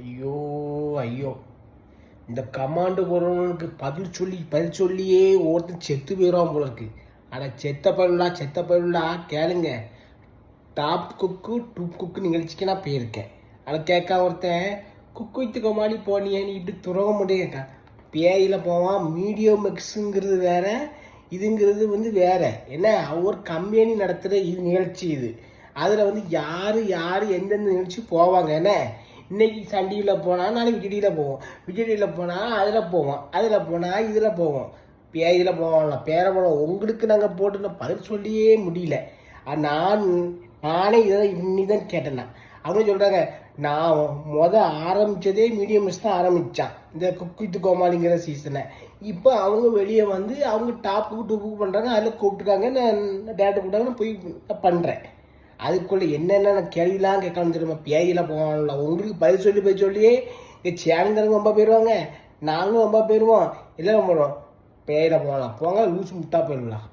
ஐயோ ஐயோ. இந்த கமாண்டு போகிறவனுக்கு பதில் சொல்லி பதில் சொல்லியே ஒருத்தன் செத்து போயிடுவான் போல இருக்கு. ஆனால் செத்த பருளா செத்த பருளா கேளுங்க. டாப் குக்கு டூப் குக்கு நிகழ்ச்சிக்கு நான் போயிருக்கேன். ஆனால் கேட்க ஒருத்தன் குக்கு வைத்து கொமாடி போனியேன்னு இப்படி துறவ முடியும் பேயில் போவான் மீடியோ மிக்ஸுங்கிறது வேற இதுங்கிறது வந்து வேற. என்ன ஒவ்வொரு கம்பெனி நடத்துகிற இது நிகழ்ச்சி இது. அதில் வந்து யார் யார் எந்தெந்த நிகழ்ச்சி போவாங்க என்ன? இன்னைக்கு சண்டியில் போனால் நாளைக்கு விஜடியில் போவோம். விஜடியில் போனால் அதில் போவோம். அதில் போனால் இதில் போவோம். இதில் போவோம்ல பேரை போவோம் உங்களுக்கு நாங்கள் போட்டு பதில் சொல்லியே முடியல. நான் நானே இதை இன்னி தான் கேட்டேன்னா. அவங்க சொல்கிறாங்க நான் முத ஆரம்பித்ததே மீடியம் மிஸ் தான் ஆரம்பித்தான் இந்த குக்கித்து கோமாளிங்கிற சீசனை இப்போ அவங்க வெளியே வந்து அவங்க டாப்புக்கு டூப்புக்கு பண்ணுறாங்க அதில் கூப்பிட்டுருக்காங்க நான் டேரக்டர் கூப்பிட்டாங்க நான் போய் நான் பண்ணுறேன் அதுக்குள்ளே என்னென்ன கேள்விலாம் கேட்கணும் தெரியுமா? பேயில போகணும்ல உங்களுக்கு பதில் சொல்லி போய் சொல்லியே இங்கே சேனங்கிறவங்க ரொம்ப போயிடுவாங்க நாங்களும் ரொம்ப போயிடுவோம் எல்லாம் போடுவோம் பேயில போகலாம். போங்க லூஸ் முட்டா போயிடலாம்